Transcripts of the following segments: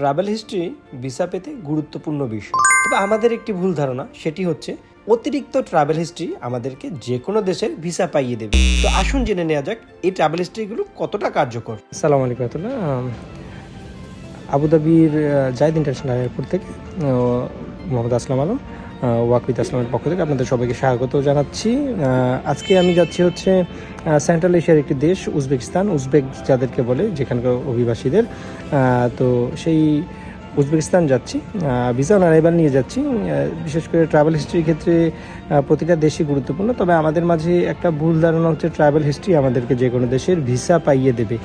Travel history visa পেতে গুরুত্বপূর্ণ বিষয়। তবে আমাদের একটি ভুল ধারণা সেটি হচ্ছে অতিরিক্ত ট্রাভেল হিস্ট্রি আমাদেরকে যে কোনো দেশের ভিসা পাইয়ে দেবে। তো আসুন জেনে নেওয়া যাক এই ট্রাভেল হিস্ট্রিগুলো কতটা কার্যকর। সালাম আলাইকুম আম, আবুধাবির জায়দ ইন্টারন্যাশনাল এয়ারপোর্ট থেকে মোহাম্মদ আসলাম আলম। ওয়াক উইথ আসলামের পক্ষ থেকে আপনাদের সবাইকে স্বাগত জানাচ্ছি। আজকে আমি যাচ্ছি হচ্ছে সেন্ট্রাল এশিয়ার একটি দেশ, উজবেকিস্তান। উজবেক যাদেরকে বলে, যেখানকার অভিবাসীদের। তো সেই উজবেকিস্তান যাচ্ছি। ভিসা অন অ্যারাইভাল নিয়ে যাচ্ছি। বিশেষ করে ট্রাভেল হিস্ট্রির ক্ষেত্রে প্রতিটা দেশই গুরুত্বপূর্ণ। তবে আমাদের মাঝে একটা ভুল ধারণা হচ্ছে ট্রাভেল হিস্ট্রি আমাদেরকে যে কোনো দেশের ভিসা পাইয়ে দেবে।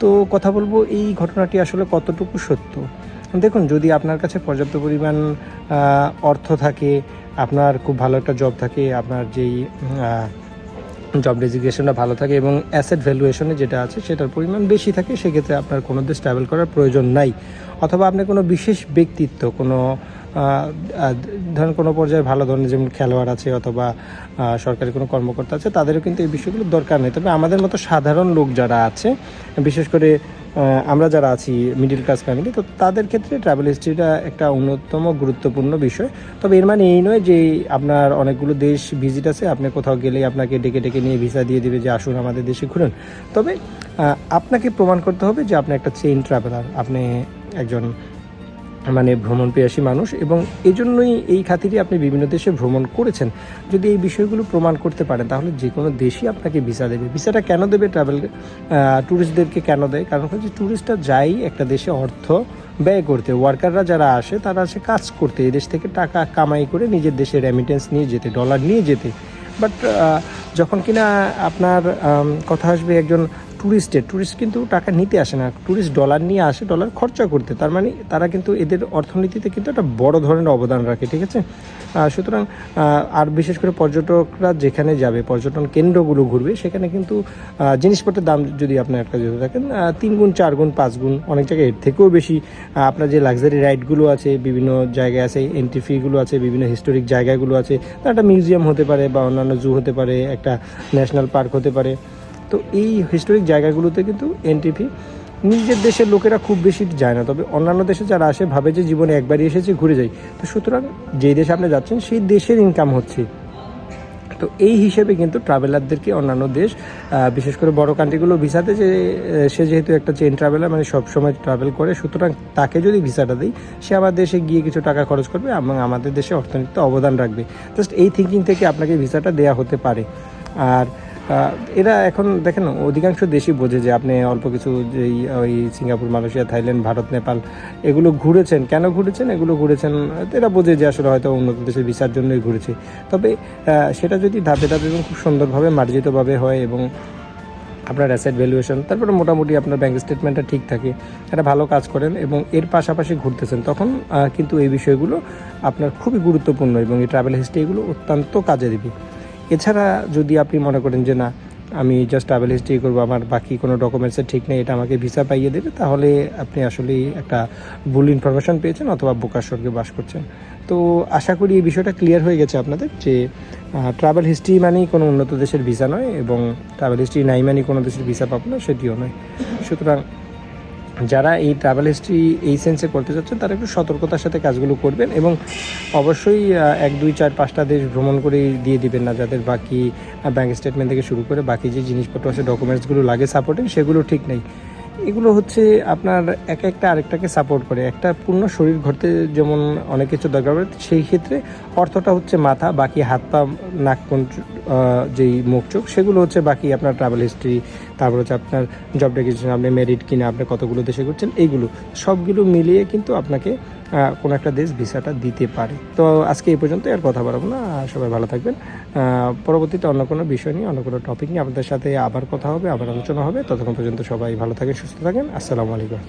তো কথা বলব, এই ঘটনাটি আসলে কতটুকু সত্য? দেখুন, যদি আপনার কাছে পর্যাপ্ত পরিমাণ অর্থ থাকে, আপনার খুব ভালো একটা জব থাকে, আপনার যেই জব ডেজিগনেশনটা ভালো থাকে এবং অ্যাসেট ভ্যালুয়েশনে যেটা আছে সেটার পরিমাণ বেশি থাকে, সেক্ষেত্রে আপনার কোনো দেশ ট্রাভেল করার প্রয়োজন নাই। অথবা আপনি কোনো বিশেষ ব্যক্তিত্ব, কোনো ধরেন কোনো পর্যায়ে ভালো ধরনের যেমন খেলোয়াড় আছে অথবা সরকারি কোনো কর্মকর্তা আছে, তাদেরও কিন্তু এই বিষয়গুলোর দরকার নেই। তবে আমাদের মতো সাধারণ লোক যারা আছে, বিশেষ করে আমরা যারা আছি মিডিল ক্লাস ফ্যামিলি তো তাদের ক্ষেত্রে ট্রাভেল হিস্ট্রিটা একটা অন্যতম গুরুত্বপূর্ণ বিষয়। তবে এর মানে এই নয় যে আপনার অনেকগুলো দেশ ভিজিট আছে, আপনি কোথাও গেলেই আপনাকে ডেকে ডেকে নিয়ে ভিসা দিয়ে দেবে যে আসুন আমাদের দেশে ঘুরুন। তবে আপনাকে প্রমাণ করতে হবে যে আপনি একটা চেইন ট্রাভেলার আপনি একজন মানে ভ্রমণ পেয়াসী মানুষ এবং এই জন্যই এই খাতিরে আপনি বিভিন্ন দেশে ভ্রমণ করেছেন। যদি এই বিষয়গুলো প্রমাণ করতে পারেন, তাহলে যে কোনো দেশই আপনাকে ভিসা দেবে। ভিসাটা কেন দেবে ট্রাভেল ট্যুরিস্টদেরকে কেন দেয়? কারণ হচ্ছে ট্যুরিস্টরা যাই একটা দেশে অর্থ ব্যয় করতে ওয়ার্কাররা যারা আসে, তারা আসে কাজ করতে। এই দেশ থেকে টাকা কামাই করে নিজের দেশে রেমিটেন্স নিয়ে যেতে ডলার নিয়ে যেতে। বাট যখন কিনা আপনার কথা আসবে একজন ট্যুরিস্টের ট্যুরিস্ট কিন্তু টাকা নিতে আসে না। ট্যুরিস্ট ডলার নিয়ে আসে ডলার খরচা করতে। তার মানে তারা কিন্তু এদের অর্থনীতিতে কিন্তু একটা বড় ধরনের অবদান রাখে, ঠিক আছে? সুতরাং আর বিশেষ করে পর্যটকরা যেখানে যাবে, পর্যটন কেন্দ্রগুলো ঘুরবে, সেখানে কিন্তু জিনিসপত্রের দাম যদি আপনার একটা যেতে থাকেন তিন গুণ, চার গুণ, পাঁচ গুণ, অনেক জায়গায় এর থেকেও বেশি। আপনার যে লাক্সারি রাইডগুলো আছে, বিভিন্ন জায়গায় আছে এন্ট্রি ফিগুলো আছে, বিভিন্ন হিস্টোরিক জায়গাগুলো আছে একটা মিউজিয়াম হতে পারে বা অন্যান্য জু হতে পারে, একটা ন্যাশনাল পার্ক হতে পারে। তো এই হিস্টোরিক জায়গাগুলোতে কিন্তু এন্ট্রি ফি নিজের দেশের লোকেরা খুব বেশি যায় না। তবে অন্যান্য দেশে যারা আসে, ভাবে যে জীবনে একবারই এসেছে, ঘুরে যাই। তো সুতরাং যেই দেশে আপনি যাচ্ছেন, সেই দেশের ইনকাম হচ্ছে। তো এই হিসেবে কিন্তু ট্রাভেলারদেরকে অন্যান্য দেশ বিশেষ করে বড় কান্ট্রিগুলো ভিসাতে যে সে যেহেতু একটা চেন ট্রাভেলার মানে সব সময় ট্রাভেল করে, সুতরাং তাকে যদি ভিসাটা দিই, সে আমার দেশে গিয়ে কিছু টাকা খরচ করবে এবং আমাদের দেশে অর্থনীতিতে অবদান রাখবে। জাস্ট এই থিঙ্কিং থেকে আপনাকে ভিসাটা দেওয়া হতে পারে। আর এরা এখন দেখেন, অধিকাংশ দেশই বোঝে যে আপনি অল্প কিছু যেই, ওই Singapore, Malaysia, Thailand, Bharat, Nepal, এগুলো ঘুরেছেন। কেন ঘুরেছেন? এগুলো ঘুরেছেন, এরা বোঝে যে আসলে হয়তো উন্নত দেশের ভিসার জন্যই ঘুরেছে। তবে সেটা যদি ধাপে ধাপে এবং খুব সুন্দরভাবে মার্জিতভাবে হয় এবং আপনার অ্যাসেট ভ্যালুয়েশন তারপরে মোটামুটি আপনার ব্যাংক স্টেটমেন্টটা ঠিক থাকে একটা ভালো কাজ করেন এবং এর পাশাপাশি ঘুরতেছেন, তখন কিন্তু এই বিষয়গুলো আপনার খুবই গুরুত্বপূর্ণ এবং এই ট্রাভেল হিস্ট্রি এগুলো অত্যন্ত কাজে দেবে। এছাড়া যদি আপনি মনে করেন যে না, আমি জাস্ট ট্রাভেল হিস্ট্রি করব, আমার বাকি কোনো ডকুমেন্টসের ঠিক নেই, এটা আমাকে ভিসা পাইয়ে দেবে, তাহলে আপনি আসলেই একটা ভুল ইনফরমেশন পেয়েছেন অথবা বোকার স্বর্গে বাস করছেন। তো আশা করি এই বিষয়টা ক্লিয়ার হয়ে গেছে আপনাদের যে ট্রাভেল হিস্ট্রি মানেই কোনো উন্নত দেশের ভিসা নয় এবং ট্রাভেল হিস্ট্রি নাই মানেই কোনো দেশের ভিসা পাবো না, সেটিও নয়। সুতরাং যারা এই ট্রাভেল হিস্ট্রি এই সেন্সে করতে চাচ্ছেন, তারা একটু সতর্কতার সাথে কাজগুলো করবেন এবং অবশ্যই এক, দুই, চার, পাঁচটা দেশ ভ্রমণ করে দিয়ে দিবেন না। যাদের বাকি ব্যাঙ্ক স্টেটমেন্ট থেকে শুরু করে বাকি যে জিনিসপত্র আছে ডকুমেন্টসগুলো লাগে সাপোর্টিং সেগুলো ঠিক নেই। এগুলো হচ্ছে আপনার এক একটা আরেকটাকে সাপোর্ট করে। একটা পূর্ণ শরীর ঘটতে যেমন অনেক কিছু দরকার পড়ে, সেই ক্ষেত্রে অর্থটা হচ্ছে মাথা, বাকি হাত পা, নাক যেই মুখ, চোখ, সেগুলো হচ্ছে বাকি আপনার ট্রাভেল হিস্ট্রি তারপর হচ্ছে আপনার জব ডেকেশন আপনি মেরিট কিনা, আপনি কতগুলো দেশে করছেন এইগুলো সবগুলো মিলিয়ে কিন্তু আপনাকে কোনো একটা দেশ ভিসাটা দিতে পারে। তো আজকে এই পর্যন্ত আর কথা বাড়াবো না। সবাই ভালো থাকবেন। পরবর্তীতে অন্য কোনো বিষয় নিয়ে, অন্য কোনো টপিক নিয়ে আপনাদের সাথে আবার কথা হবে, আবার আলোচনা হবে। ততক্ষণ পর্যন্ত সবাই ভালো থাকেন, সুস্থ থাকেন। আসসালামু আলাইকুম।